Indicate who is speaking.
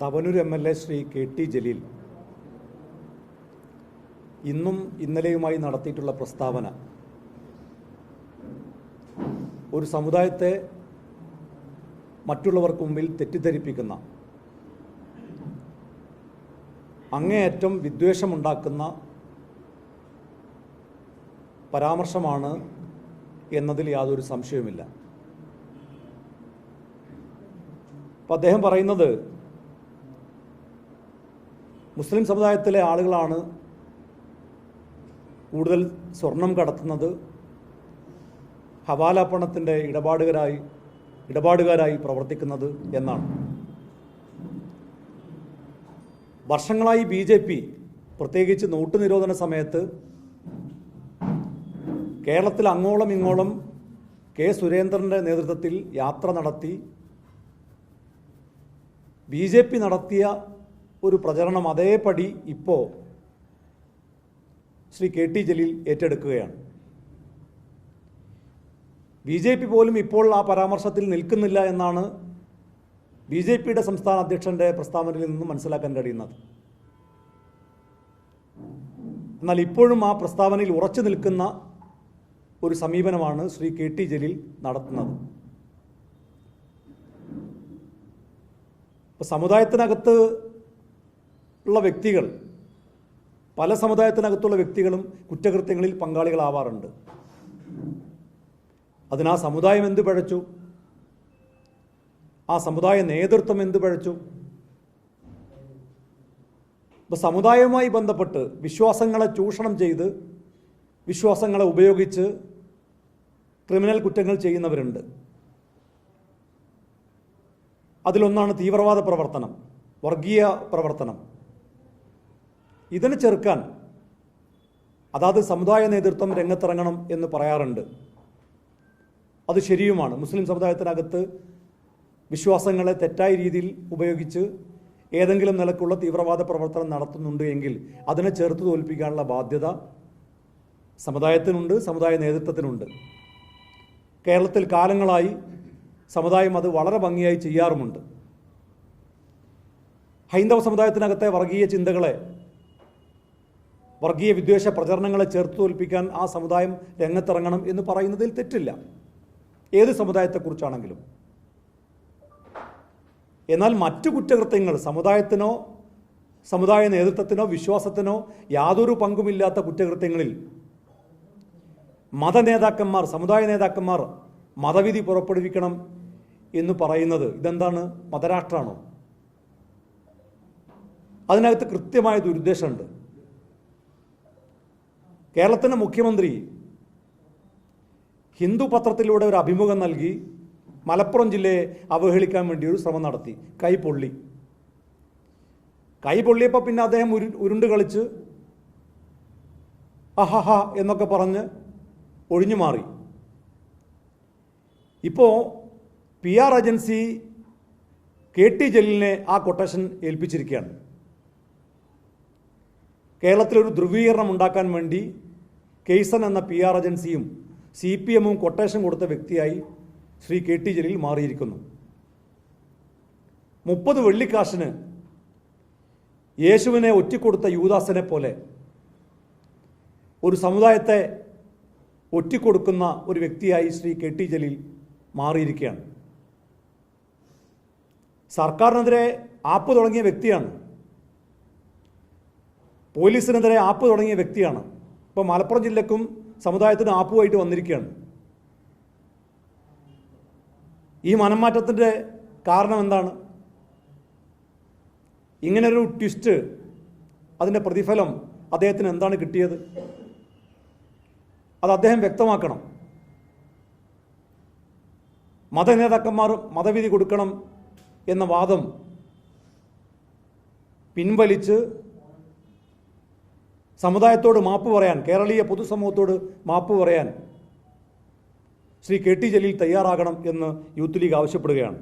Speaker 1: Thavanur M L A Shri K T Jaleel. ഇന്നും ഇന്നലെയുമായി നടത്തിയിട്ടുള്ള പ്രസ്താവന. ഒരു സമുദായത്തെ മറ്റുള്ളവർക്ക് മുമ്പിൽ തെറ്റിദ്ധരിപ്പിക്കുന്ന അങ്ങേയറ്റം വിദ്വേഷമുണ്ടാക്കുന്ന പരാമർശമാണ് എന്നതിൽ യാതൊരു സംശയവുമില്ല. അപ്പം അദ്ദേഹം പറയുന്നത് മുസ്ലിം സമുദായത്തിലെ ആളുകളാണ് കൂടുതൽ സ്വർണം കടത്തുന്നത്. ഹവാല പണത്തിന്റെ ഇടപാടുകാരായി ഇടപാടുകാരായി പ്രവർത്തിക്കുന്നത് എന്നാണ്. വർഷങ്ങളായി ബി ജെ പി പ്രത്യേകിച്ച് നോട്ട് നിരോധന സമയത്ത് കേരളത്തിൽ അങ്ങോളം ഇങ്ങോളം കെ സുരേന്ദ്രന്റെ നേതൃത്വത്തിൽ യാത്ര നടത്തി ബി ജെ പി നടത്തിയ ഒരു പ്രചരണം അതേപടി ഇപ്പോൾ ശ്രീ കെ ടി ജലീൽ ഏറ്റെടുക്കുകയാണ്. ബി ജെ പി പോലും ഇപ്പോൾ ആ പരാമർശത്തിൽ നിൽക്കുന്നില്ല എന്നാണ് ബി ജെ പിയുടെ സംസ്ഥാന അധ്യക്ഷന്റെ പ്രസ്താവനയിൽ നിന്നും മനസ്സിലാക്കാൻ കഴിയുന്നത്. എന്നാൽ ഇപ്പോഴും ആ പ്രസ്താവനയിൽ ഉറച്ചു നിൽക്കുന്ന ഒരു സമീപനമാണ് ശ്രീ കെ ടി ജലീൽ നടത്തുന്നത്. സമുദായത്തിനകത്ത് ഉള്ള വ്യക്തികൾ പല സമുദായത്തിനകത്തുള്ള വ്യക്തികളും കുറ്റകൃത്യങ്ങളിൽ പങ്കാളികളാവാറുണ്ട്. അതിനാ സമുദായം എന്ത് പഴച്ചു? ആ സമുദായ നേതൃത്വം എന്ത് പഴച്ചു? ഇപ്പോൾ സമുദായവുമായി ബന്ധപ്പെട്ട് വിശ്വാസങ്ങളെ ചൂഷണം ചെയ്ത് വിശ്വാസങ്ങളെ ഉപയോഗിച്ച് ക്രിമിനൽ കുറ്റങ്ങൾ ചെയ്യുന്നവരുണ്ട്. അതിലൊന്നാണ് തീവ്രവാദ പ്രവർത്തനം വർഗീയ പ്രവർത്തനം. ഇതിന് ചെറുക്കാൻ അതാത് സമുദായ നേതൃത്വം രംഗത്തിറങ്ങണം എന്ന് പറയാറുണ്ട്. അത് ശരിയുമാണ്. മുസ്ലിം സമുദായത്തിനകത്ത് വിശ്വാസങ്ങളെ തെറ്റായ രീതിയിൽ ഉപയോഗിച്ച് ഏതെങ്കിലും നിലക്കുള്ള തീവ്രവാദ പ്രവർത്തനം നടത്തുന്നുണ്ട് എങ്കിൽ അതിനെ ചെറുത്ത് തോൽപ്പിക്കാനുള്ള ബാധ്യത സമുദായത്തിനുണ്ട് സമുദായ നേതൃത്വത്തിനുണ്ട്. കേരളത്തിൽ കാലങ്ങളായി സമുദായം അത് വളരെ ഭംഗിയായി ചെയ്യാറുമുണ്ട്. ഹൈന്ദവ സമുദായത്തിനകത്തെ വർഗീയ ചിന്തകളെ വർഗീയ വിദ്വേഷ പ്രചരണങ്ങളെ ചേർത്ത് തോൽപ്പിക്കാൻ ആ സമുദായം രംഗത്തിറങ്ങണം എന്ന് പറയുന്നതിൽ തെറ്റില്ല. ഏത് സമുദായത്തെക്കുറിച്ചാണെങ്കിലും. എന്നാൽ മറ്റു കുറ്റകൃത്യങ്ങൾ സമുദായത്തിനോ സമുദായ നേതൃത്വത്തിനോ വിശ്വാസത്തിനോ യാതൊരു പങ്കുമില്ലാത്ത കുറ്റകൃത്യങ്ങളിൽ മതനേതാക്കന്മാർ സമുദായ നേതാക്കന്മാർ മതവിധി പുറപ്പെടുവിക്കണം എന്ന് പറയുന്നത് ഇതെന്താണ്? മതരാഷ്ട്രമാണോ അതിനകത്ത് കൃത്യമായ ദുരുദ്ദേശമുണ്ട്. കേരളത്തിന്റെ മുഖ്യമന്ത്രി ഹിന്ദു പത്രത്തിലൂടെ ഒരു അഭിമുഖം നൽകി മലപ്പുറം ജില്ലയെ അവഹേളിക്കാൻ വേണ്ടി ഒരു ശ്രമം നടത്തി. കൈ പൊള്ളി. കൈ പൊള്ളിയപ്പോൾ പിന്നെ അദ്ദേഹം ഉരു ഉരുണ്ട് കളിച്ച് അഹഹ എന്നൊക്കെ പറഞ്ഞ് ഒഴിഞ്ഞു മാറി. ഇപ്പോൾ P R agency K T ജലീലിനെ ആ കൊട്ടേഷൻ ഏൽപ്പിച്ചിരിക്കുകയാണ്. കേരളത്തിലൊരു ധ്രുവീകരണം ഉണ്ടാക്കാൻ വേണ്ടി കെയ്സൺ എന്ന പി ആർ ഏജൻസിയും സി പി എമ്മും കൊട്ടേഷൻ കൊടുത്ത വ്യക്തിയായി ശ്രീ കെ ടി ജലീൽ മാറിയിരിക്കുന്നു. മുപ്പത് വെള്ളിക്കാശിന് യേശുവിനെ ഒറ്റിക്കൊടുത്ത യൂദാസനെ പോലെ ഒരു സമുദായത്തെ ഒറ്റിക്കൊടുക്കുന്ന ഒരു വ്യക്തിയായി ശ്രീ കെ ടി ജലീൽ മാറിയിരിക്കുകയാണ്. സർക്കാരിനെതിരെ ആപ്പ് തുടങ്ങിയ വ്യക്തിയാണ്. പോലീസിനെതിരെ ആപ്പ് തുടങ്ങിയ വ്യക്തിയാണ്. ഇപ്പോൾ മലപ്പുറം ജില്ലക്കും സമുദായത്തിന് ആപ്പുമായിട്ട് വന്നിരിക്കുകയാണ്. ഈ മനംമാറ്റത്തിന്റെ കാരണം എന്താണ്? ഇങ്ങനൊരു ട്വിസ്റ്റ് അതിന്റെ പ്രതിഫലം അദ്ദേഹത്തിന് എന്താണ് കിട്ടിയത്? അത് അദ്ദേഹം വ്യക്തമാക്കണം. മതനേതാക്കന്മാർ മതവിധി കൊടുക്കണം എന്ന വാദം പിൻവലിച്ച് സമുദായത്തോട് മാപ്പ് പറയാൻ കേരളീയ പൊതുസമൂഹത്തോട് മാപ്പ് പറയാൻ ശ്രീ കെ ടി ജലീൽ തയ്യാറാകണം എന്ന് യൂത്ത് ലീഗ് ആവശ്യപ്പെടുകയാണ്.